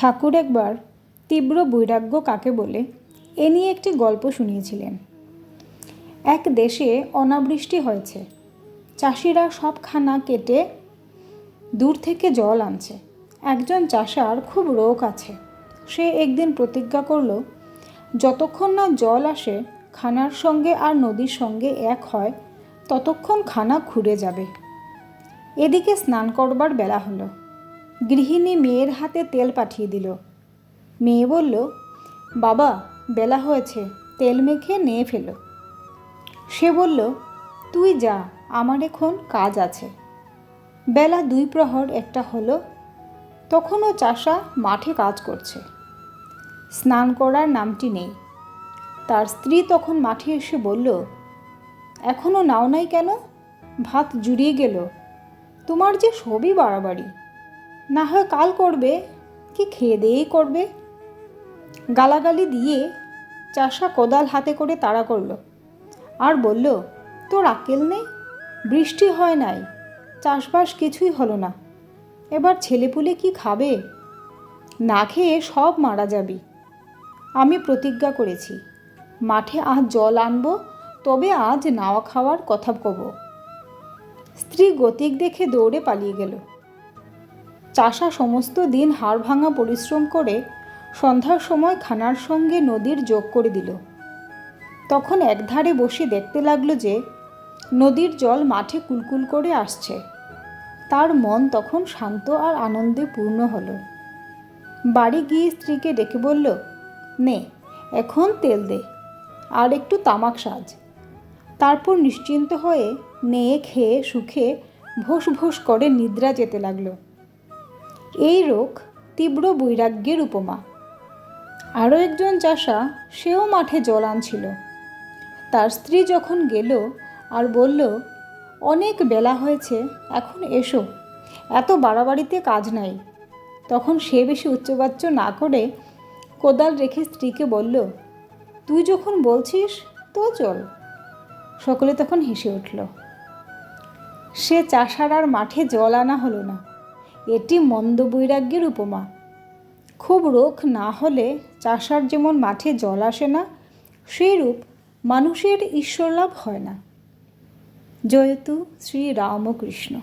ঠাকুর একবার তীব্র বৈরাগ্য কাকে বলে, এ নিয়ে একটি গল্প শুনিয়েছিলেন। এক দেশে অনাবৃষ্টি হয়েছে। চাষিরা সব খানা কেটে দূর থেকে জল আনছে। একজন চাষার খুব রোগ আছে। সে একদিন প্রতিজ্ঞা করল, যতক্ষণ না জল আসে, খানার সঙ্গে আর নদীর সঙ্গে এক হয়, ততক্ষণ খানা ঘুরে যাবে। এদিকে স্নান করবার বেলা হলো। গৃহিণী মেয়ের হাতে তেল পাঠিয়ে দিল। মেয়ে বলল, বাবা, বেলা হয়েছে, তেল মেখে নিয়ে ফেলো। সে বলল, তুই যা, আমার এখন কাজ আছে। বেলা দুই প্রহর একটা হলো, তখনও চাষা মাঠে কাজ করছে। স্নান করার নামটি নেই। তার স্ত্রী তখন মাঠে এসে বলল এখনও নাও নাই কেন? ভাত জুড়িয়ে গেল। তোমার যে সবই বাড়াবাড়ি। না হয় কাল করবে, কি খেয়ে দিয়েই করবে? গালাগালি দিয়ে চাষা কোদাল হাতে করে তাড়া করল। আর বলল, তোর আকেল নেই? বৃষ্টি হয় নাই, চাষবাস কিছুই হলো না। এবার ছেলেপুলে কি খাবে? না খেয়ে সব মারা যাবি। আমি প্রতিজ্ঞা করেছি, মাঠে আজ জল আনব, তবে আজ নাওয়া খাওয়ার কথা কব। স্ত্রী গতিক দেখে দৌড়ে পালিয়ে গেল। চাষা সমস্ত দিন হাড় ভাঙা পরিশ্রম করে সন্ধ্যার সময় খানার সঙ্গে নদীর যোগ করে দিল। তখন একধারে বসে দেখতে লাগল যে, নদীর জল মাঠে কুলকুল করে আসছে। তার মন তখন শান্ত আর আনন্দে পূর্ণ হলো। বাড়ি গিয়ে স্ত্রীকে ডেকে বলল, নে, এখন তেল দে, আর একটু তামাক সাজ। তারপর নিশ্চিন্ত হয়ে, নেয়ে খেয়ে, সুখে ভোস ভোস করে নিদ্রা যেতে লাগল। এই রোগ তীব্র বৈরাগ্যের উপমা। আরও একজন চাষা সেও মাঠে জল আনছিল। তার স্ত্রী যখন গেল আর বলল, অনেক বেলা হয়েছে, এখন এসো, এত বাড়াবাড়িতে কাজ নাই। তখন সে বেশি উচ্চবাচ্য না করে কোদাল রেখে স্ত্রীকে বলল, তুই যখন বলছিস, তো চল। সকলে তখন হেসে উঠল। সে চাষার আর মাঠে জল আনা হলো না। এটি মন্দ বৈরাগ্যের উপমা। খুব রোগ না হলে চাষার যেমন মাঠে জল আসে না, সেইরূপ মানুষের ঈশ্বরলাভ হয় না। জয়তু শ্রী রামকৃষ্ণ।